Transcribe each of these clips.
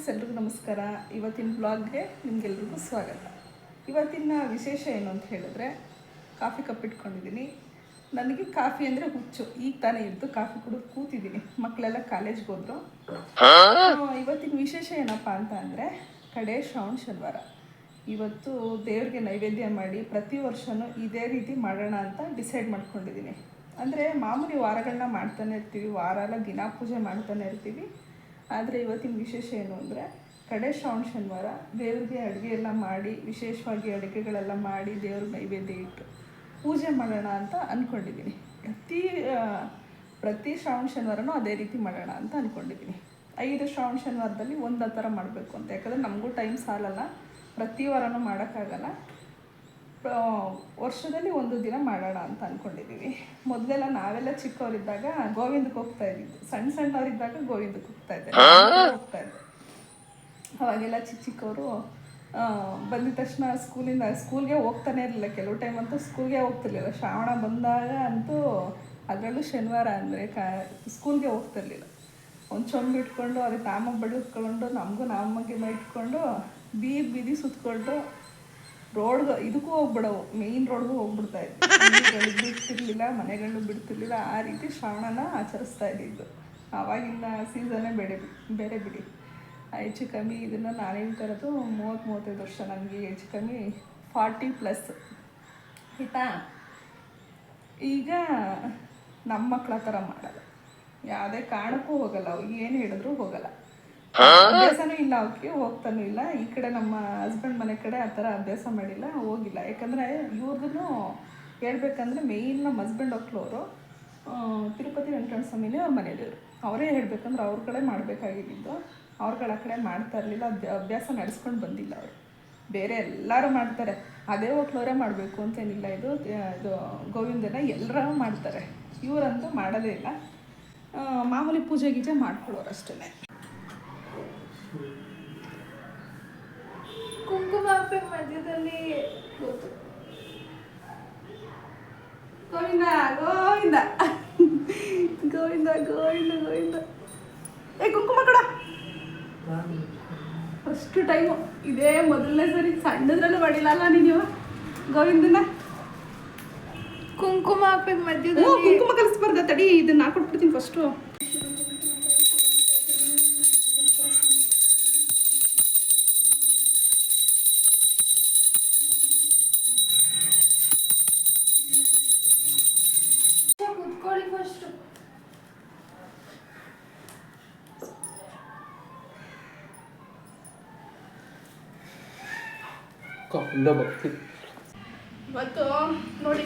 Friends ಎಲ್ರಿಗೂ ನಮಸ್ಕಾರ. ಇವತ್ತಿನ ಬ್ಲಾಗ್ಗೆ ನಿಮಗೆಲ್ರಿಗೂ ಸ್ವಾಗತ. ಇವತ್ತಿನ ವಿಶೇಷ ಏನು ಅಂತ ಹೇಳಿದ್ರೆ ಕಾಫಿ ಕಪ್ ಇಟ್ಕೊಂಡಿದ್ದೀನಿ. ನನಗೆ ಕಾಫಿ ಅಂದರೆ ಹುಚ್ಚು. ಈಗ ತಾನೇ ಎದ್ದು ಕಾಫಿ ಕುಡಿದು ಕೂತಿದ್ದೀನಿ. ಮಕ್ಕಳೆಲ್ಲ ಕಾಲೇಜ್ಗೆ ಹೋದ್ರು. ಇವತ್ತಿನ ವಿಶೇಷ ಏನಪ್ಪ ಅಂತ ಅಂದರೆ ಕಡೆ ಶ್ರಾವಣ ಶನಿವಾರ. ಇವತ್ತು ದೇವ್ರಿಗೆ ನೈವೇದ್ಯ ಮಾಡಿ ಪ್ರತಿ ವರ್ಷವೂ ಇದೇ ರೀತಿ ಮಾಡೋಣ ಅಂತ ಡಿಸೈಡ್ ಮಾಡ್ಕೊಂಡಿದ್ದೀನಿ. ಅಂದರೆ ಮಾಮೂಲಿ ವಾರಗಳನ್ನ ಮಾಡ್ತಾನೆ ಇರ್ತೀವಿ ವಾರ ಎಲ್ಲ ದಿನ ಪೂಜೆ ಮಾಡ್ತಾನೆ ಇರ್ತೀವಿ. ಆದರೆ ಇವತ್ತಿನ ವಿಶೇಷ ಏನು ಅಂದರೆ ಕಡೆ ಶ್ರಾವಣ ಶನಿವಾರ ದೇವ್ರಿಗೆ ಅಡುಗೆ ಎಲ್ಲ ಮಾಡಿ, ವಿಶೇಷವಾಗಿ ಅಡುಗೆಗಳೆಲ್ಲ ಮಾಡಿ ದೇವ್ರ ನೈವೇದ್ಯ ಇಟ್ಟು ಪೂಜೆ ಮಾಡೋಣ ಅಂತ ಅಂದ್ಕೊಂಡಿದ್ದೀನಿ ಪ್ರತಿ ಪ್ರತಿ ಶ್ರಾವಣ ಶನಿವಾರನೂ ಅದೇ ರೀತಿ ಮಾಡೋಣ ಅಂತ ಅಂದ್ಕೊಂಡಿದ್ದೀನಿ ಐದು ಶ್ರಾವಣ ಶನಿವಾರದಲ್ಲಿ ಒಂದು ಥರ ಮಾಡಬೇಕು ಅಂತ. ಯಾಕಂದರೆ ನಮಗೂ ಟೈಮ್ ಸಾಲಲ್ಲ. ಪ್ರತಿ ವಾರನೂ ಮಾಡೋಕ್ಕಾಗಲ್ಲ. ವರ್ಷದಲ್ಲಿ ಒಂದು ದಿನ ಮಾಡೋಣ ಅಂತ ಅಂದ್ಕೊಂಡಿದ್ದೀವಿ ಮೊದಲೆಲ್ಲ ನಾವೆಲ್ಲ ಚಿಕ್ಕವರಿದ್ದಾಗ ಗೋವಿಂದಕ್ಕೆ ಹೋಗ್ತಾ ಇದ್ದಿದ್ದು. ಸಣ್ಣ ಸಣ್ಣವರಿದ್ದಾಗ ಗೋವಿಂದಕ್ಕೆ ಹೋಗ್ತಾ ಇದ್ದೆ. ಹೋಗ್ತಾ ಇದ್ದೆ. ಅವಾಗೆಲ್ಲ ಚಿಕ್ಕ ಚಿಕ್ಕವರು ಬಂದಿದ ತಕ್ಷಣ ಸ್ಕೂಲಿಂದ ಸ್ಕೂಲ್ಗೆ ಹೋಗ್ತಾನೆ ಇರಲಿಲ್ಲ. ಕೆಲವು ಟೈಮ್ ಅಂತೂ ಸ್ಕೂಲ್ಗೆ ಹೋಗ್ತಿರ್ಲಿಲ್ಲ. ಶ್ರಾವಣ ಬಂದಾಗ ಅಂತೂ ಅದರಲ್ಲೂ ಶನಿವಾರ ಅಂದರೆ ಕ ಸ್ಕೂಲ್ಗೆ ಹೋಗ್ತಿರ್ಲಿಲ್ಲ. ಒಂದು ಚೊಂಬು ಇಟ್ಕೊಂಡು ಅದಕ್ಕೆ ತಾಮ ಬಡಿಸ್ಕೊಂಡು ನಮಗೂ ನಮ್ಮಗೆ ಇಟ್ಕೊಂಡು ಬೀದಿ ಬೀದಿ ಸುತ್ಕೊಂಡು ರೋಡ್ಗೆ ಇದಕ್ಕೂ ಹೋಗ್ಬಿಡವು. ಮೇಯ್ನ್ ರೋಡ್ಗೂ ಹೋಗ್ಬಿಡ್ತಾ ಇದ್ವಿ. ಬಿಡ್ತಿರ್ಲಿಲ್ಲ ಮನೆಗಳನ್ನು ಬಿಡ್ತಿರ್ಲಿಲ್ಲ. ಆ ರೀತಿ ಶ್ರಾವಣನ ಆಚರಿಸ್ತಾ ಇದ್ದಿದ್ದು. ಆವಾಗಿನ ಸೀಸನ್ನೇ ಬೇರೆ ಬೇರೆ ಬಿಡಿ. ಹೆಚ್ಚು ಕಮ್ಮಿ ಇದನ್ನು ನಾನು ಹೇಳ್ತಾ ಇರೋದು ಮೂವತ್ತು ಮೂವತ್ತೈದು ವರ್ಷ ನನಗೆ ಹೆಚ್ಚು ಕಮ್ಮಿ ಫಾರ್ಟಿ ಪ್ಲಸ್. ಆಯಿತಾ? ಈಗ ನಮ್ಮ ಮಕ್ಕಳ ಥರ ಮಾಡಲ್ಲ. ಯಾವುದೇ ಕಾರಣಕ್ಕೂ ಹೋಗಲ್ಲ. ಅವ್ರಿಗೆ ಏನು ಹೇಳಿದ್ರು ಹೋಗಲ್ಲ. ಅಭ್ಯಾಸನೂ ಇಲ್ಲ ಅವಕ್ಕೆ ಹೋಗ್ತಾನೂ ಇಲ್ಲ. ಈ ಕಡೆ ನಮ್ಮ ಹಸ್ಬೆಂಡ್ ಮನೆ ಕಡೆ ಆ ಥರ ಅಭ್ಯಾಸ ಮಾಡಿಲ್ಲ, ಹೋಗಿಲ್ಲ. ಯಾಕಂದರೆ ಇವ್ರದ್ದು ಹೇಳ್ಬೇಕಂದ್ರೆ ಮೇಯ್ನ್ ನಮ್ಮ ಹಸ್ಬೆಂಡ್ ಅವರು ತಿರುಪತಿ ವೆಂಕಟರಮಣ ಸ್ವಾಮಿನೇ ಅವ್ರ ಮನೆಯಲ್ಲಿರು ಅವರೇ ಹೇಳ್ಬೇಕಂದ್ರೆ ಅವ್ರ ಕಡೆ ಮಾಡಬೇಕಾಗಿದ್ದು ಅವ್ರಗಳ ಕಡೆ ಮಾಡ್ತಾ ಇರಲಿಲ್ಲ ಅಭ್ಯಾಸ ನಡೆಸ್ಕೊಂಡು ಬಂದಿಲ್ಲ ಅವರು. ಬೇರೆ ಎಲ್ಲರೂ ಮಾಡ್ತಾರೆ. ಅದೇ ಹೋಟ್ಲವರೇ ಮಾಡಬೇಕು ಅಂತೇನಿಲ್ಲ ಇದು ಇದು ಗೋವಿಂದನ ಎಲ್ಲರೂ ಮಾಡ್ತಾರೆ. ಇವರಂತೂ ಮಾಡೋದೇ ಇಲ್ಲ. ಮಾಮೂಲಿ ಪೂಜೆ ಗೀಜೆ ಮಾಡ್ಕೊಳ್ಳೋರು ಅಷ್ಟೇ ಮಧ್ಯದಲ್ಲಿ ಕೂತು. ಗೋವಿಂದ ಗೋವಿಂದ. ಗೋವಿಂದ ಗೋವಿಂದ ಗೋವಿಂದ. ಏ ಕುಂಕುಮ ಕಡ. First time. ಇದೇ ಮೊದಲನೇ ಸರಿ. ಸಣ್ಣದ್ರಲ್ಲೂ ಮಾಡಿಲ್ಲ ಅಲ್ಲ ನೀನು ಗೋವಿಂದನ ಕುಂಕುಮ ಹಾಕ್ಬೇಕು ಮಧ್ಯದಲ್ಲಿ. ಕುಂಕುಮ ಕಲಿಸ್ಬಾರ್ದ ತಡಿ. ಇದನ್ನ ಹಾಕೊಟ್ಬಿಡ್ತೀನಿ ಫಸ್ಟು ಇವತ್ತು ನೋಡಿ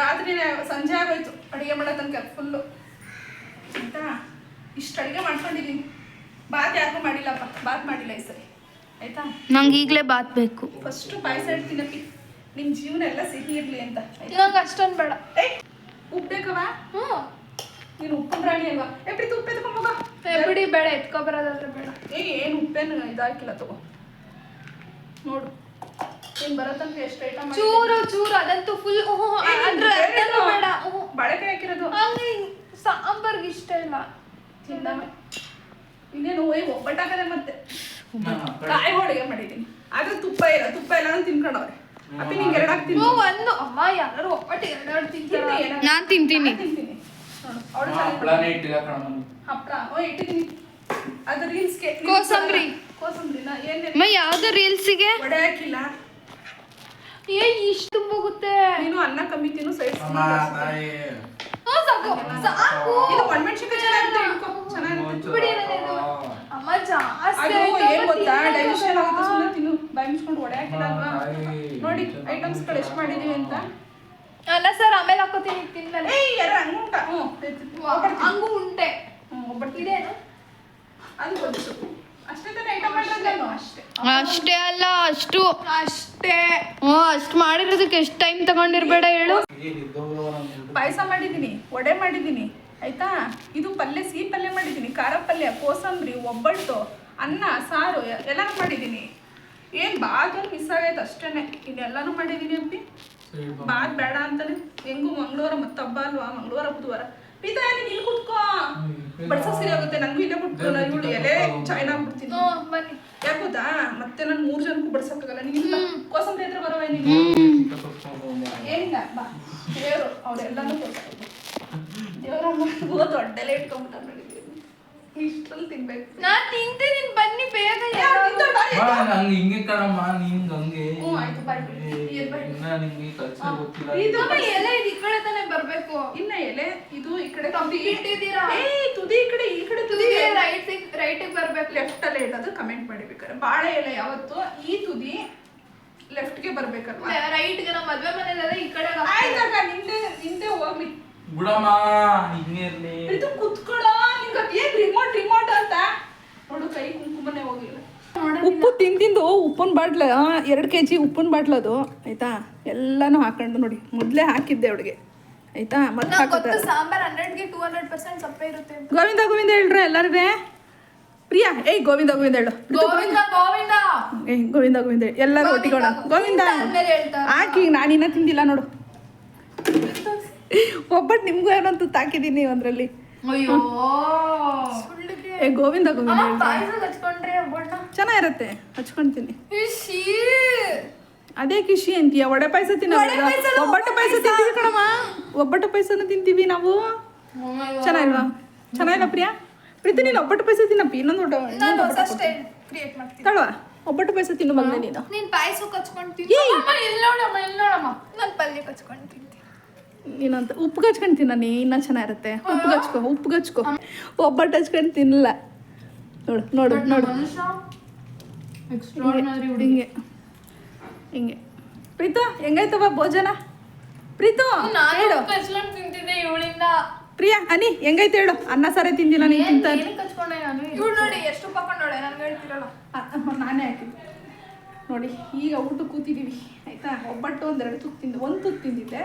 ರಾತ್ರಿ ಸಂಜೆ ಆಗೋಯ್ತು. ಅಡುಗೆ ಮಾಡೋ ತನಕ ಫುಲ್ಲು ಆಯಿತಾ? ಇಷ್ಟು ಅಡುಗೆ ಮಾಡ್ಕೊಂಡಿದ್ದೀನಿ. ಬಾತ್ ಯಾಕೂ ಮಾಡಿಲ್ಲಪ್ಪ. ಬಾತ್ ಮಾಡಿಲ್ಲ ಈ ಸರಿ. ಆಯ್ತಾ? ನಂಗೆ ಈಗಲೇ ಬಾತ್ ಬೇಕು. ಫಸ್ಟು ಪಾಯಸ ಇಡ್ತೀನಪ್ಪಿ. ನಿಮ್ಮ ಜೀವನ ಎಲ್ಲ ಸಿಹಿ ಇರಲಿ ಅಂತ. ಇವಾಗ ನಂಗೆ ಅಷ್ಟೊಂದು ಬೇಡ. ಏಯ್ ಉಪ್ಪು ಬೇಕವಾ ಹ್ಞೂ. ನೀನು ಉಪ್ಪು ರಾಣಿ ಅಲ್ವಾ? ಎಪ್ಪಿ ಉಪ್ಪು ಎತ್ಕೊಂಬೋಗ ಬಿಡಿ ಬೇಡ ಎತ್ಕೊಬರೋದಾದ್ರೆ ಬೇಡ. ಏ ಏನು ಉಪ್ಪೇನು ಇದಾಕಿಲ್ಲ ತಗೋ. ನೋಡು. ನೀನು ಎಷ್ಟು ಐಟಮ್ ಚೂರು ಚೂರು ಅದಂತೂ ಫುಲ್ ಅದ್ರ ಅರ್ಧನೂ ಬೇಡ. ಬಾಳೆಕಾಯಿ ಹಾಕಿರೋದು? ಹಂಗೆ ಸಾಂಬಾರ್ಗೆ ಇಷ್ಟ ಇಲ್ಲ. ತಿಂದಾಮೆ ಇನ್ನೇನು ಓಯ್ ಒಬ್ಬಟ್ಟಾಗದೆ ಮತ್ತೆ. ಕಾಯಿ ಹೋಳಿಗೆ ಮಾಡಿದ್ದೀನಿ. ಆದ್ರೆ ತುಪ್ಪ ಇಲ್ಲ ತುಪ್ಪ ಇಲ್ಲ ಅಂತ ತಿನ್ಕೊಂಡವ್ರೆ. ಅಪ್ಪಿ ನಿಂಗೆ ಎರಡು ಹಾಕ್ತೀನಿ ಹ್ಞೂ ಒಂದು. ಅಮ್ಮ ಯಾರು ಒಬ್ಬಟ್ಟು ಎರಡೆರಡು ತಿಂತೀನಿ ನಾನು ತಿಂತೀನಿ. ತಿಂತೀನಿ. ನೋಡು ಅವಳು ಹಪ್ಪಳನೇ ಇಟ್ಟಿಲ್ಲ ಕಣಮ್ಮ ಹಪ್ಪಳ ಓ ಇಟ್ಟಿದ್ದೀನಿ. ಅದು ರೀಲ್ಸ್ಗೆ ಕೋಸಂಬರಿ. ಕೋಸಂಬರಿನ ಏನು ಅಮ್ಮ ಯಾವ್ದು ರೀಲ್ಸಿಗೆ ವಡೆ ಹಾಕಿಲ್ಲ. ಏ ಇಷ್ಟು ಹೋಗುತ್ತೆ ನೀನು ಅನ್ನ ಕಮ್ಮಿ ತಿನ್ನು ಸೈಡ್ ಸಾಕು. ಸಾಕು. ಇದು ಒಣಮೆಣ್ಸಿನ್ಕಾಯಿ ಚೆನ್ನಾಗಿರುತ್ತೆ ಇಟ್ಕೋ. ಚೆನ್ನಾಗಿರುತ್ತೆ. ಬಿಡಿ ಅನ್ನೋದು. ಅಮ್ಮ ಜಾಸ್ತಿ ಅದು ಆಯ್ತು, ಗೊತ್ತಾ? ತಿನ್ನಲ್ಲ. ಡೈಜೆಷನ್ ಆಗುತ್ತೆ ಸುಮ್ಮನೆ ತಿನ್ನು. ಬಾಯಿ ಮುಚ್ಕೊಂಡು ವಡೆ ಹಾಕಿಲ್ಲ ಅಲ್ವಾ. ನೋಡಿ ಐಟಮ್ಸ್ಗಳು ಎಷ್ಟು ಮಾಡಿದೀವಿ ಅಂತ. ಅಲ್ಲ ಸರ್ ಆಮೇಲೆ ಹಾಕೋತೀನಿ ತಿನ್ಮೇಲೆ ಏಯ್ ಯಾರ ಹಂಗುಂಟ ಹ್ಞೂ ಹಂಗೂ ಉಂಟೆ. ಹ್ಞೂ ಒಬ್ಬಟ್ಟು ಇದೇನು? ಅದು ಗೊತ್ತು. ಅಷ್ಟೇ ತಾನೇ ಐಟಮ್ ಮಾಡಿರೋದು ಅಷ್ಟೇ ಅಷ್ಟೇ ಅಲ್ಲ ಅಷ್ಟು. ಅಷ್ಟೇ. ಹ್ಞೂ ಅಷ್ಟು ಮಾಡಿರೋದಕ್ಕೆ ಎಷ್ಟು ಟೈಮ್ ತಗೊಂಡಿರ್ಬೇಡ ಹೇಳು. ಪಾಯಸ ಮಾಡಿದ್ದೀನಿ ವಡೆ ಮಾಡಿದ್ದೀನಿ ಆಯ್ತಾ? ಇದು ಪಲ್ಯ ಸಿಹಿ ಪಲ್ಯ ಮಾಡಿದ್ದೀನಿ ಖಾರ ಪಲ್ಯ ಕೋಸಂಬರಿ ಒಬ್ಬಟ್ಟು ಅನ್ನ ಸಾರು ಎಲ್ಲಾನು ಮಾಡಿದ್ದೀನಿ. ಏನು ಬಾತ್ ಒಂದು ಮಿಸ್ ಆಗೈತೆ ಅಷ್ಟೇನೆ. ಇನ್ನೆಲ್ಲಾನು ಮಾಡಿದ್ದೀನಿ ಅಪ್ಪಿ ಬಾತ್ ಬೇಡ ಅಂತಾನೆ. ಹೆಂಗೂ ಮಂಗಳವಾರ ಮತ್ತೆ ಹಬ್ಬ ಅಲ್ವಾ? ಮಂಗಳವಾರ ಬುಧವಾರ. ಪಿತಾ ನೀನು ಇಲ್ಲಿ ಕುತ್ಕೋ. ಬಡ್ಸೋ ಸರಿ ಆಗುತ್ತೆ ನನಗೂ ಇಲ್ಲೇ ಬಿಟ್ಟು ಇವಳು ಎಲೆ ಜಾಯ್ನ್ ಆಗ್ಬಿಡ್ತೀನಿ ಬನ್ನಿ. ಯಾಕೆ ಗೊತ್ತಾ? ಮತ್ತೆ ನಾನು ಮೂರ್ ಜನಕ್ಕೂ ಬಡ್ಸಕ್ಕಾಗಲ್ಲ ನೀನು ಕೋಸಂಬರಿ ಹತ್ರ ಬರವ ನೀನು? ಏನಿಲ್ಲ ಬಾ. ದೇವ್ರು ಅವ್ರೆಲ್ಲಾನು ದೇವ್ರ ದೊಡ್ಡಲ್ಲೇ ಇಟ್ಕೊಂಡ್ಬಿಟ್ಟ ನೋಡಿ ಇಷ್ಟ್ರಲ್ಲಿ ತಿನ್ಬೇಕು. ನಾನ್ ತಿಂತೀನಿ ಬನ್ನಿ ಬೇಗ. ಮಾ, ನಂಗೆ ಹಿಂಗೆ ಕಣಮ್ಮ ನಿಂಗ್ ಹಂಗೆ. ಹ್ಞೂ, ಆಯ್ತು, ಬಾಯ್. ಏ? ಇನ್ನ ನಿಂಗೆ ಕಲ್ಚರ್ ಗೊತ್ತಿಲ್ಲ. ಇದು ಅಮ್ಮ, ಎಲೆ ಇದು ಈ ಕಡೆ ತಾನೇ ಬರ್ಬೇಕು. ಇನ್ನ ಎಲೆ ಇದು ಈ ಕಡೆ ತುದಿ ಕಂಪ್ಲೀಟ್ ಇದ್ದೀರಾ ಏ ತುದಿ ಈ ಕಡೆ ಈ ಕಡೆ ತುದಿ. ತುದಿಗೆ ರೈಟ್ ರೈಟಿಗೆ ಬರ್ಬೇಕು. ಲೆಫ್ಟ್ ಅಲ್ಲೇ ಇಡೋದು ಕಮೆಂಟ್ ಮಾಡಿಬೇಕಾರೆ ಬಾಳೆ ಎಲೆ ಯಾವತ್ತು? ಈ ತುದಿ ಲೆಫ್ಟ್ಗೆ ಬರ್ಬೇಕಲ್ವಾ? ರೈಟ್ಗೆ ನಮ್ಮ ಮದ್ವೆ ಮನೇಲೆಲ್ಲ ಈ ಕಡೆ ಆಯ್ತಾಗ ನಿಂದೆ ನಿಂದೆ ಹೋಗ್ಲಿ. ಬಿಡಮ್ಮ ಹಿಂಗೆ ಇರ್ಲಿ. ಇದು ಕುತ್ಕೊಳ್ಳೋ ಏನ್ ರಿಮೋಟ್ ರಿಮೋಟ್ ಅಂತ. ನೋಡು ಕೈ ಕುಂಕುಮನೆ ಹೋಗಿಲ್ಲ ಉಪ್ಪು ತಿಂದು ತಿಂದು ಉಪ್ಪಿನ ಬಾಟ್ಲ ಎರಡು ಕೆ ಜಿ ಉಪ್ಪಿನ ಬಾಟ್ಲ ಅದು ಆಯ್ತಾ? ಎಲ್ಲಾನು ಹಾಕೊಂಡು ನೋಡಿ ಮೊದಲೇ ಹಾಕಿದ್ದೆ ಅವಳಿಗೆ ಆಯ್ತಾ? ಮತ್ತೆ ಸಾಂಬಾರ್ ಹಂಡ್ರೆಡ್ಗೆ ಟೂ ಹಂಡ್ರೆಡ್ ಪರ್ಸೆಂಟ್ ಸಪ್ಪೆ ಇರುತ್ತೆ ಗೋವಿಂದ ಗೋವಿಂದ ಹೇಳ್ರ ಎಲ್ಲರಿಗೆ ಪ್ರಿಯಾ ಏಯ್ ಗೋವಿಂದ ಗೋವಿಂದ ಹೇಳು. ಗೋವಿಂದ ಗೋವಿಂದ. ಏಯ್ ಗೋವಿಂದ ಗೋವಿಂದ ಎಲ್ಲರೂ ಒಟ್ಟಿಗೋಣ ಗೋವಿಂದ ಆದ್ಮೇಲೆ ಹೇಳ್ತಾರೆ. ಹಾಕಿ ನಾನಿನ್ನ ತಿಂದಿಲ್ಲ ನೋಡು. ಒಬ್ಬಟ್ಟು ನಿಮ್ಗೂ ಏನಂತ ತಾಕಿದ್ದೀನಿ ಒಂದ್ರಲ್ಲಿ. ಅಯ್ಯೋ. ಏ ಗೋವಿಂದ ಗೋವಿಂದ ಚೆನ್ನಾಗಿರುತ್ತೆ. ಪಾಯಸ ಹಚ್ಕೊಂತೀನಿ. ಅದೇ ಖುಷಿ ಅಂತೀಯ ವಡೆ ಪಾಯಸ ತಿನ್ನೋದು ಪಾಯ್ಸ ಒಬ್ಬಟ್ಟು ಪಾಯಸ ತಿಂತೀವಿ ಕಣಮ್ಮ. ಒಬ್ಬಟ್ಟು ಪಾಯಸನ ತಿಂತೀವಿ ನಾವು? ಚೆನ್ನಾಗಿಲ್ವಾ? ಚೆನ್ನಾಗಿಲ್ಲ ಪ್ರಿಯಾ? ಪ್ರೀತಿ ನೀನು ಒಬ್ಬಟ್ಟು ಪಾಯಸ ತಿನ್ನಪ್ಪಿ ಇನ್ನೊಂದು ಹೊಸ ಒಬ್ಬಟ್ಟು ಪಾಯಸ ತಿನ್ನು ಬಂದೆ ನೀನು. ನೀನ್ ಕಚ್ಕೊಂತೀನಿ ಹಚ್ಕೊಂತೀನಿ ಅಮ್ಮ ಇಲ್ಲಿ ನೋಡಮ್ಮ ಇಲ್ಲಿ ನೋಡಮ್ಮ ನಾನು ಪಲ್ಯಕ್ಕೆ ಹಚ್ಕೊಂಡು ತಿಂತೀನಿ ನೀನಂತ ಉಪ್ಪು ಹಚ್ಕೊಂಡು ತಿನ್ನ ನೀ ಇನ್ನೂ ಚೆನ್ನಾಗಿರುತ್ತೆ. ಉಪ್ಪು ಹಚ್ಕೊ ಉಪ್ಪು ಹಚ್ಕೊ ಒಬ್ಬಟ್ಟು ಹಚ್ಕೊಂಡು ತಿನ್ನಲ್ಲ. ನೋಡು ನೋಡು ನೋಡು. ಹಿಂಗೆ ಹಿಂಗೆ. ಪ್ರೀತು ಹೆಂಗಾಯ್ತವ ಭೋಜನ? ಪ್ರೀತು ಹೇಳು. ಪ್ರಿಯಾ ಅನಿ ಹೆಂಗೈತೆ ಹೇಳು. ಅನ್ನ ಸಾರೇ ತಿಂದಿಲ್ಲ ನೀನು ತಿಂತ ನೋಡಿ ಎಷ್ಟು ನೋಡಿ ನನ್ಗೆ ಹೇಳ್ತಿರಲ್ಲ. ನಾನೇ ಹಾಕಿದ್ದೆ. ನೋಡಿ ಈಗ ಊಟ ಕೂತಿದ್ದೀವಿ ಆಯ್ತಾ? ಒಬ್ಬಟ್ಟು ಒಂದೆರಡು ತುತ್ತು ತಿಂದು. ಒಂದು ತುತ್ತು ತಿಂದಿದ್ದೆ.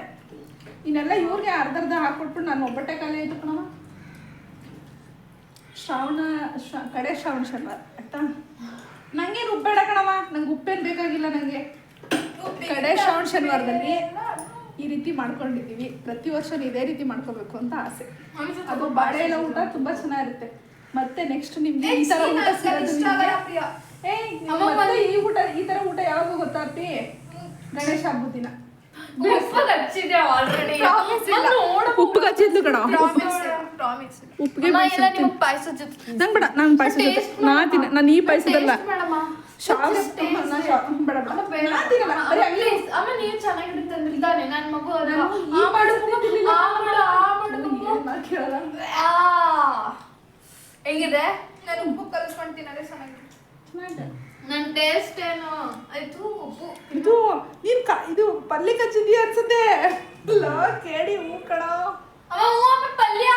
ಇನ್ನೆಲ್ಲ ಇವ್ರಿಗೆ ಅರ್ಧ ಅರ್ಧ ಹಾಕ್ಕೊಟ್ಬಿಟ್ಟು ನಾನು ಒಬ್ಬಟ್ಟೆ ಕಾಲೇ ಇದ್ದು ಕಣವ ಶ್ರಾವಣ ಶ ಕಡೆ ಶ್ರಾವಣ ಶನಿವಾರ ಆಯ್ತಾ? ನಂಗೇನು ಉಪ್ಪೇಡ ಕಣವ ನಂಗೆ ಉಪ್ಪೇನು ಬೇಕಾಗಿಲ್ಲ ನನಗೆ ಕಡೆ ಶ್ರಾವಣ ಶನಿವಾರದಲ್ಲಿ ಈ ರೀತಿ ಮಾಡ್ಕೊಂಡಿದ್ದೀವಿ. ಪ್ರತಿ ವರ್ಷ ಇದೇ ರೀತಿ ಮಾಡ್ಕೋಬೇಕು ಅಂತ ಆಸೆ. ಅದು ಬಾಳೆಲ್ಲ ಊಟ ತುಂಬಾ ಚೆನ್ನಾಗಿರುತ್ತೆ. ಮತ್ತೆ ನೆಕ್ಸ್ಟ್ ನಿಮ್ಗೆ ಈ ತರ ಊಟ ಸಿಗೋದು ಈ ಊಟ ಈ ತರ ಊಟ ಯಾವಾಗ ಗೊತ್ತಾಗ್ತಿ? ಗಣೇಶ ಹಬ್ಬದ ದಿನ. ಉಪ್ಪಿಗೆ ಹಚ್ಚಿದ್ಲು ಕಣ. ಪ್ರಾಮಿಸ್ ಉಪ್ಪಿಗೆ ನಂಗೆ ಬೇಡ ನಂಗೆ ಪಾಯಸ ನಾ ತಿನ್ನ ನಾನು ಈ ಪಾಯಸದಲ್ಲ. ಹೆಂಗಿದೆ? ನಾನು ಉಪ್ಪು Just ತಿನ್ನೋದೇ ನಾ ನನ್ನ ಟೇಸ್ಟ್ ಬೇಡ ಬೇಡ ಅಮ್ಮ ಬೇಡ. ನಾ ತಿನ್ನಲ್ಲ ಬರೀ ಅಮ್ಮ, ಹಂಗೆ please. ಅಮ್ಮ ನೀವು ಚೆನ್ನಾಗಿರುತ್ತೆ ಅಂದ್ರೆ ಇದ್ದಾನೆ ನನ್ನ ಮಗು ಅದು. ನಾನು ಈ ಆ ಮಾಡು, ಪಾಯಸ ತಿಂದಿಲ್ಲ. ಆ ಮಾಡು, ಆ ಮಾಡು, ನನಗೆ ಏನ್ ಮಾತ್ ಕೇಳಲ್ಲ. ಆ. ಹೆಂಗಿದೆ ನಾನು ಉಪ್ಪು ಕಲಿಸ್ಕೊಂಡು ತಿನ್ನೋದೇ ಚೆನ್ನಾಗಿದೆ ಚೆನ್ನಾಗಿದೆ. ನನ್ನ ಟೇಸ್ಟ್ ಏನು ಆಯ್ತು ಉಪ್ಪು ಇದು ನೀನ್ ಕ ಇದು ಪಲ್ಯ ಕಚ್ಚಿದ್ಯಾ ಅನ್ಸುತ್ತೆ ಲೋ ಕೇಳಿ ಹೂ ಕಣ ಅಮ್ಮ ಹ್ಞೂ ಅಮ್ಮ ಪಲ್ಯ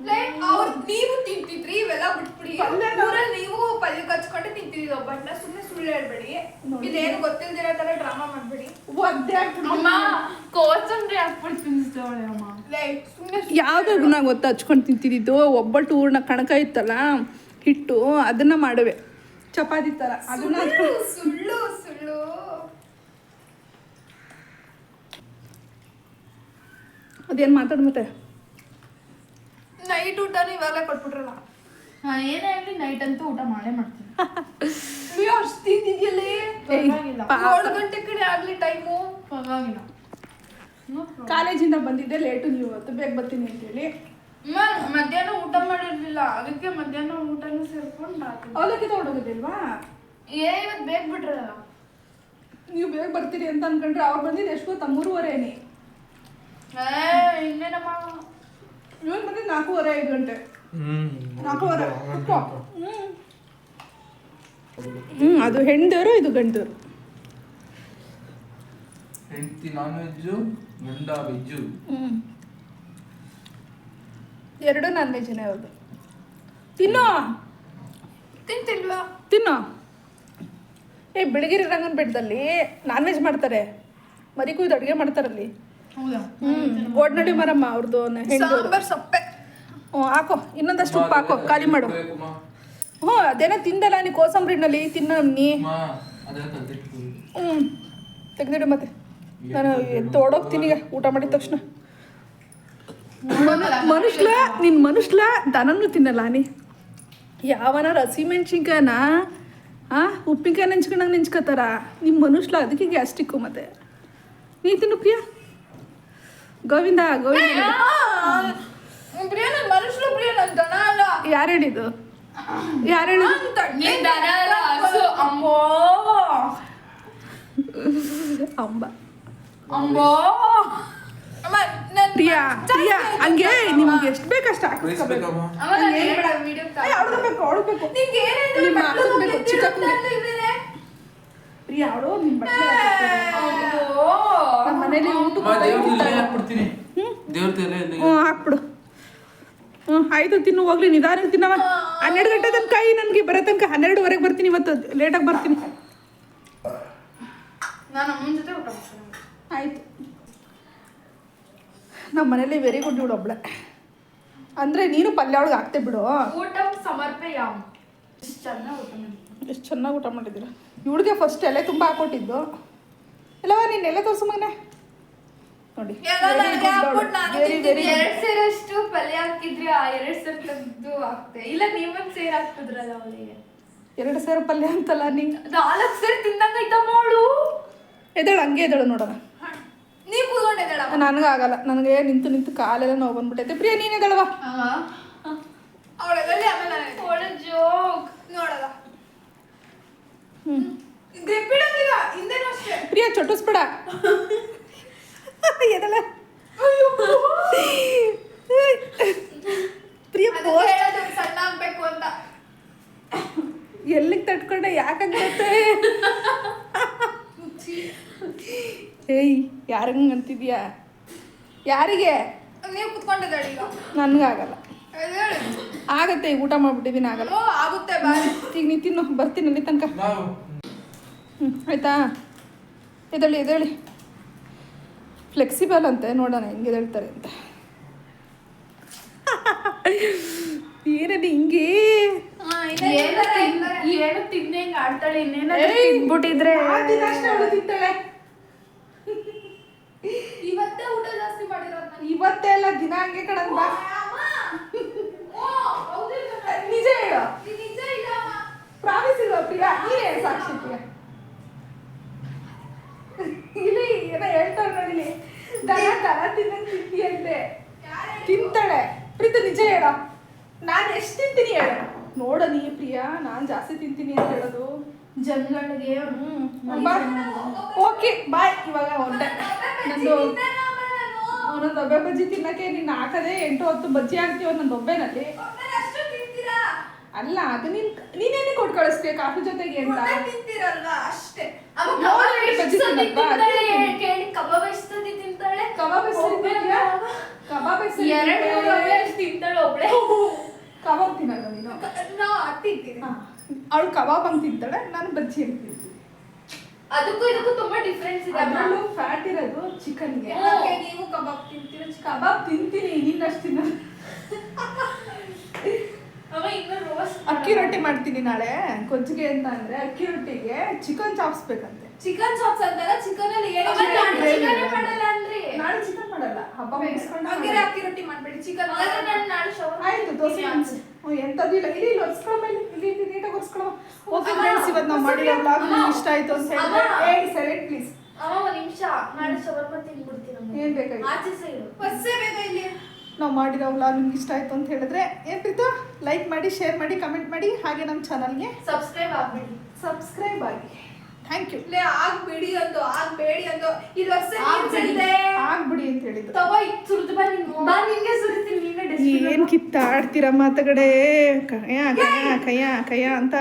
ಲೈಕ್ ಅವ್ರು ನೀವು ತಿಂತಿದ್ರಿ ಇವೆಲ್ಲ ಬಿಟ್ಬಿಡಿ ಪಲ್ಯನ? ಊರಲ್ಲಿ ನೀವು ಪಲ್ಯ ಕಚ್ಕೊಂಡು ತಿಂತಿದ್ರಿ ಒಬ್ಬಟ್ಟನ್ನ ಸುಮ್ಮನೆ ಸುಳ್ಳು ಹೇಳ್ಬೇಡಿ ನೋಡಿ. ಇದೇನು ಗೊತ್ತಿಲ್ದಿರೋ ತರ ಡ್ರಾಮಾ ಮಾಡ್ಬೇಡಿ ಒದ್ದೆ ಹಾಕ್ಬಿಡು. ಅಮ್ಮ ಕೋಸಂಬರಿ ಹಾಕ್ಬಿಟ್ಟು ತಿನ್ನಿಸ್ತಾವಳೆ ಅಮ್ಮ ಲೈಕ್ ಸುಮ್ಮನೆ ಯಾವ್ದು ನಾ ಗೊತ್ತಾ ತಿಂತಿದ್ದು ಒಬ್ಬಟ್ಟು ಹೂರ್ಣ ಕಣಕ ಇತ್ತಲ್ಲ ಹಿಟ್ಟು ಅದನ್ನ ಮಾಡುವೆ. ಚಪಾತಿ ತರ. ಅದನ್ನ ಸುಳ್ಳು ಸುಳ್ಳು ಅದೇನ್ ಮಾತಾಡ್ ಮತ್ತೆ? ನೈಟ್ ಊಟ ಇವಾಗಲೇ ಕೊಟ್ಬಿಟ್ರಲ್ಲ. ನಾನು ಏನೇ ಆಗಲಿ ನೈಟ್ ಅಂತೂ ಊಟ ಮಾಡೇ ಮಾಡ್ತೀನಿ. ಅಷ್ಟು ತಿಂದಿದ್ಯಲ್ಲೇ. ಏಳು ಗಂಟೆ ಕಡೆ ಆಗಲಿ ಟೈಮು ಪರವಾಗಿಲ್ಲ. ಕಾಲೇಜಿಂದ ಬಂದಿದ್ದೆ ಲೇಟು ನೀವು ಇವತ್ತು ಬೇಗ ಬರ್ತೀನಿ ಅಂತೇಳಿ. ಅಮ್ಮ, ಮಧ್ಯಾಹ್ನ ಊಟ ಮಾಡಿರ್ಲಿಲ್ಲ ಅದಕ್ಕೆ ಮಧ್ಯಾಹ್ನ ಊಟನೂ ಸೇರ್ಕೊಂಡು ಅವಲಕ್ಕಿ ತಗೊಂಡೋಗಿದ್ದಿಲ್ವಾ? ಏ ಇವತ್ತು ಬೇಗ ಬಿಟ್ರಲ್ಲ. ನೀವು ಬೇಗ ಬರ್ತೀರಿ ಅಂತ ಅನ್ಕೊಂಡ್ರೆ ಅವ್ರು ಬಂದಿದ್ದು ಎಷ್ಟು ಗೊತ್ತಾ ಮೂರುವರೆನೇ ಏ ಇನ್ನೇನಮ್ಮ? ಇವತ್ತು ಬಂದಿದ್ದು ನಾಲ್ಕೂವರೆ ಐದು ಗಂಟೆ. ಹ್ಮ್ ನಾಲ್ಕೂವರೆ. ಹ್ಞೂ ಅದು ಹೆಂಡರು ಇದು ಗಂಡೇವ್ರು ಹೆಂಡತಿ ನಾನ್ ವೆಜ್ಜು ಗಂಡ ವೆಜ್ಜು ಹ್ಮ್. ಎರಡು ನಾನ್ ವೆಜ್ನೇ ಅವ್ರದ್ದು ತಿನ್ನೋ? ತಿಂತಿಲ್ವಾ? ತಿನ್ನೋ? ಏ ಬಿಳಿಗಿರಿ ರಂಗನ ಬೆಟ್ಟದಲ್ಲಿ ನಾನ್ ವೆಜ್ ಮಾಡ್ತಾರೆ. ಮರಿ ಕುಯ್ದು ಅಡುಗೆ ಮಾಡ್ತಾರಲ್ಲಿ. ಹೌದಾ? ಹ್ಮ್ ಗೋಡ್ನಳ್ಳಿ ಮರಮ್ಮ ಅವ್ರದ್ದು ಸಾಂಬಾರ್ ಸೊಪ್ಪೆ. ಹ್ಞೂ ಹಾಕೋ. ಇನ್ನೊಂದಷ್ಟು ಉಪ್ಪು ಹಾಕೋ. ಖಾಲಿ ಮಾಡು. ಹ್ಞೂ ಅದೇನೋ ತಿಂದಲ್ಲ ನೀ ಕೋಸಂಬರಿನಲ್ಲಿ ತಿನ್ನ ನೀ. ಹ್ಞೂ ತೆಗೆದಿಡು ಮತ್ತೆ. ನಾನು ಎದ್ದು ಓಡೋಗ್ತೀನಿ ಈಗ. ಊಟ ಮಾಡಿದ ತಕ್ಷಣ. ಮನುಷ್ಲ ನಿನ್ ಮನುಷ್ಲ ದನನೂ ತಿನ್ನಲ್ಲ ನೀ. ಯಾವನ ಹಸಿಮೆಣ್ಸಿನ್ಕಾಯನ ಆ ಉಪ್ಪಿನಕಾಯಿ ನೆಂಚ್ಕೊಂಡಂಗೆ ನೆಂಚ್ಕೋತಾರ? ನಿಮ್ಮ ಮನುಷ್ಯ ಅದಕ್ಕೆ ಗ್ಯಾಸ್ಟಿಕ್ಕು ಮತ್ತೆ. ನೀ ತಿನ್ನು ಪ್ರಿಯ. ಗೋವಿಂದ ಗೋವಿಂದ. ಯಾರು ಹೇಳಿದ್ದು? ಯಾರು ಹೇಳಿದ್ದು? ಅಂಬ. ನನ್ ಪ್ರಿಯಾ ಪ್ರಿಯಾ ಹಂಗೆ ನಿಮ್ಗೆ ಎಷ್ಟು ಬೇಕಷ್ಟು ಹಾಕಿಸ್ಕೋಬೇಕು ಅವಳು ಬೇಕು ಅವಳು ನಿಮ್ಮ. ಪ್ರಿಯಾ ಅವಳು ಬಟ್ಟೆ. ನಮ್ಮ ಮನೇಲಿ ಊಟ ಹಾಕ್ಬಿಡ್ತೀನಿ. ಹ್ಞೂ ಹಾಕ್ಬಿಡು. ಹ್ಞೂ ಆಯ್ತು ತಿನ್ನು ಹೋಗ್ಲಿ ನಿಧಾನಕ್ಕೆ ತಿನ್ನವ. ಹನ್ನೆರಡು ಗಂಟೆ ತನಕ ಕೈ ನನಗೆ ಬರೋ ತನಕ ಹನ್ನೆರಡುವರೆಗೆ ಬರ್ತೀನಿ ಇವತ್ತು. ಲೇಟಾಗಿ ಬರ್ತೀನಿ. ಆಯಿತು. ನಮ್ಮ ಮನೇಲಿ ವೆರಿ ಗುಡ್ ಇವಳು ಒಬ್ಳೆ. ಅಂದರೆ ನೀನು ಪಲ್ಯ ಒಳಗೆ ಹಾಕ್ತೆ ಬಿಡು. ಎಷ್ಟು ಚೆನ್ನಾಗಿ ಊಟ ಮಾಡಿದ್ದೀರ? ಇವಳಿಗೆ ಫಸ್ಟ್ ಎಲೆ ತುಂಬ ಹಾಕೊಟ್ಟಿದ್ದು ಇಲ್ಲವ ನೀನು ಎಲೆ ತೋರಿಸು ಮಗನೆ. ನೋಡಿ ನಾನು ವೆರಿ ವೆರಿ. ಸೇರಷ್ಟು ಪಲ್ಯ ಹಾಕಿದ್ರಿ ಆ ಎರಡು ಸೇರ್ ತೆಗ್ದು ಹಾಕ್ತೆ. ಇಲ್ಲ ನೀವೊಂದ್ ಸೇರ್ ಹಾಕ್ತಿದ್ರಲ್ಲ ಅವಳಿಗೆ. ಎರಡು ಸೇರು ಪಲ್ಯ ಅಂತಲ್ಲ ನೀ ನಾಲ್ಕು ಸೇರ್ ತಿಂದಂಗೈತಮ್ಮ ಅವಳು ಎದಳು ಹಂಗೆ ಎದಳು ನೋಡೋಣ. ನೀವು ಕೂತ್ಕೊಂಡಿದ್ದಾಳ ನನಗಾಗಲ್ಲ ನನಗೆ ನಿಂತು ನಿಂತು ಕಾಲೆಲ್ಲ ನೋವು ಬಂದ್ಬಿಟ್ಟೈತೆ ಪ್ರಿಯ ನೀನು ಎದಳವ ಅವಳಲ್ಲಿ ಆಮೇಲೆ ಒಳ್ಳೆ ಜೋಕ್ ನೋಡಲ್ಲ. ಹ್ಞೂ ಗ್ರಿಪ್ ಇಡಂಗಿಲ್ಲ ಹಿಂದೆನೂ ಅಷ್ಟೇ. ಪ್ರಿಯ ಚೊಟ್ಟಿಸ್ಬೇಡ ಎದಲ್ಲ ಪ್ರಿಯ ಸಣ್ಣ ಆಗ್ಬೇಕು ಅಂತ. ಎಲ್ಲಿಗೆ ತಟ್ಕೊಂಡೆ ಯಾಕಾಗತ್ತೆ ಏಯ್ ಯಾರಂಗೆ ಅಂತಿದ್ಯಾ? ಯಾರಿಗೆ? ನೀವು ಕುತ್ಕೊಂಡಿದ್ದಾಳೆ ಈಗ? ನನಗಾಗಲ್ಲ. ಆಗತ್ತೆ ಈಗ ಊಟ ಮಾಡ್ಬಿಟ್ಟಿದ್ದೀನಿ ಆಗಲ್ಲ. ಓ ಆಗುತ್ತೆ ಬಾರಿ ಈಗ ನೀ ತಿನ್ನು ಬರ್ತೀನಿ ಅಲ್ಲಿ ತನಕ. ನಾವು. ಹ್ಞೂ ಆಯ್ತಾ? ಎದೇಳಿ ಎದೇಳಿ ಫ್ಲೆಕ್ಸಿಬಲ್ ಅಂತೆ ನೋಡೋಣ ಹೆಂಗೆ ಹೇಳ್ತಾರೆ ಅಂತ. ಏನೇ ಹಿಂಗೆ. ಏನು ತಿನ್- ಏನು ತಿಂದೆ ಹಿಂಗ್ ಆಡ್ತಾಳೆ? ಇನ್ನೇನಾದ್ರೂ ತಿನ್ಬಿಟ್ಟಿದ್ರೆ ತಿಂತಾಳೆ. ಇವತ್ತೇ ಊಟ ಜಾಸ್ತಿ ಮಾಡಿರೋದು ಇವತ್ತೇ ಎಲ್ಲ ದಿನ ಹಂಗೆ ನಿಜ ಹೇಳು. ನಿಜ ಅಮ್ಮ. ಪ್ರಾಮಿಸ್ ಇಲ್ವಾ ಪ್ರಿಯಾ? ನೀನೇ ಹೇಳು ಸಾಕ್ಷಿ ಪ್ರಿಯಾ. ಇಲ್ಲಿ ಏನೋ ಹೇಳ್ತಾರ ನೋಡಿ ದನ ದನ ತಿನ್ನಂಗ್ ತಿಂತೀಯಂತೆ ತಿಂತಾಳೆ. ಪ್ರೀತು ನಿಜ ಹೇಳ. ನಾನು ಎಷ್ಟು ತಿಂತೀನಿ ಹೇಳು. ನೋಡ ನೀ ಪ್ರಿಯಾ ನಾನು ಜಾಸ್ತಿ ತಿಂತೀನಿ ಅಂತ ಹೇಳೋದು. ಜನಗಳಿಗೆ ಓಕೆ ಬಾಯ್. ಇವಾಗ ಹೊಂಟೆ ನಂದು ಒಂದೊಂದು ಒಬ್ಬೆ ಬಜ್ಜಿ ತಿನ್ನಕ್ಕೆ ನೀನು ಹಾಕದೆ ಎಂಟು ಹತ್ತು ಬಜ್ಜಿ ಹಾಕ್ತೀವ ನನ್ನ ದೊಬ್ಬೆನಲ್ಲಿ? ಅಲ್ಲ ಅದು ನೀನ್ ನೀನೇನೆ ಕೊಟ್ಟು ಕಳಿಸ್ತೀಯ ಕಾಫಿ ಜೊತೆಗೆ ಅಂತ? ಅಷ್ಟೇ. ಕಬಾಬ್ ಕಬಾಬ್ ತಿಂತಾಳೆ? ಒಬ್ಳೆ ಕಬಾಬ್ ತಿನ್ನಲ್ಲ ನೀನು? ನಾ ತಿಂತೀನಿ. ಅವಳು ಕಬಾಬ್ ಅಂತ ತಿಂತಾಳೆ ನಾನು ಬಜ್ಜಿ ಅಂತ ತಿಂತೀನಿ. ಅದಕ್ಕೂ ಇದಕ್ಕೂ ತುಂಬಾ ಡಿಫ್ರೆನ್ಸ್ ಇದೆ. ಅದರಲ್ಲೂ ಫ್ಯಾಟ್ ಇರೋದು ಚಿಕನ್ಗೆ ನೀವು ಕಬಾಬ್ ತಿಂತೀರ? ಕಬಾಬ್ ತಿಂತೀನಿ ನಿನ್ನಷ್ಟು ತಿನ್ನಲ್ಲ ಅವ ಇನ್ನು ರೋಸ್ ಅಕ್ಕಿ ರೊಟ್ಟಿ ಮಾಡ್ತೀನಿ ನಾಳೆ ಕೊಜ್ಜಿಗೆ ಅಂತ ಅಂದ್ರೆ ಅಕ್ಕಿ ರೊಟ್ಟಿಗೆ ಚಿಕನ್ ಚಾಪ್ಸ್ ಬೇಕಂತೆ. ಚಿಕನ್ ಚಾಪ್ಸ್ ಅಂತಾರ? ಚಿಕನ್ ಅಲ್ಲಿ ನಾಳೆ ಚಿಕನ್ ಮಾಡಲ್ಲ. ಹಬ್ಬ ಮುಗಿಸ್ಕೊಂಡು ಹಂಗೆ ಮಾಡೋಣ. ಅಕ್ಕಿ ರೊಟ್ಟಿ ಮಾಡ್ಬೇಡಿ. ಚಿಕನ್ ನಾನು ನಾಳೆ ಶವರ್ ಆಯ್ತು ದೋಸೆ ಅನ್ಸಿ ಹ್ಞೂ ಎಂಥದ್ದು ಇಲ್ಲ. ಇಲ್ಲಿ ಇಲ್ಲಿ ಒರ್ಸ್ಕೊಳ್ಳೋ ಮೇಲೆ ಇಲ್ಲಿ ಇಲ್ಲಿ ನೀಟಾಗಿ ಒರ್ಸ್ಕೊಳ್ಳೋ ಓಕೆ ಫ್ರೆಂಡ್ಸ್ ಇವತ್ತು ನಾವು ಮಾಡಿರೋ ಬ್ಲಾಗ್ ನಿಮ್ಗೆ ಇಷ್ಟ ಆಯ್ತು ಅಂತ ಹೇಳಿ. ಏಯ್ ಸೈಲೆಂಟ್ ಪ್ಲೀಸ್ ಅಮ್ಮ ಒಂದ್ ನಿಮಿಷ. ನಾಳೆ ಶವರ್ಮ ತಿನ್ಬಿಡ್ತೀನಿ ಅಮ್ಮ. ಏನ್ ಬೇಕಾಗಿತ್ತು? ಆಚೆ ಸೈಡು ಬಸ್ಸೇ ಬೇಗ ಇಲ್ಲಿ. ನಾವು ಮಾಡಿರೋ ವ್ಲಾಗ್ ನಿಮ್ಗೆ ಇಷ್ಟ ಆಯ್ತು ಅಂತ ಹೇಳಿದ್ರೆ ಏನು ಪ್ರೀತು? ಲೈಕ್ ಮಾಡಿ ಶೇರ್ ಮಾಡಿ ಕಮೆಂಟ್ ಮಾಡಿ. ಹಾಗೆ ನಮ್ಮ ಚಾನಲ್ಗೆ ಸಬ್ಸ್ಕ್ರೈಬ್ ಆಗ್ಬಿಡಿ. ಸಬ್ಸ್ಕ್ರೈಬ್ ಆಗಿ. ಥ್ಯಾಂಕ್ ಯು ಲೇ ಆಗ್ಬೇಡಿ ಅಂದು ಆಗ್ಬೇಡಿ ಅಂದು. ಇದು ವರ್ಷ ಆಗ್ಬಿಡಿ. ಆಗ್ಬಿಡಿ ಅಂತ ಹೇಳಿದ್ರು ತಗೋ ಇದ್ ಸುರಿದು ಬಾ ನಿನ್ ಬಾ ನಿಂಗೆ ಸುರಿತೀನಿ ನೀನೇ ಡಸ್ಟ್ಬಿನ್ ಏನು ಕಿತ್ತಾಡ್ತೀರಾ ಮಾತಗಡೆ ಕಯ್ಯಾ ಕಯ್ಯಾ ಕಯ್ಯಾ ಕಯ ಅಂತ.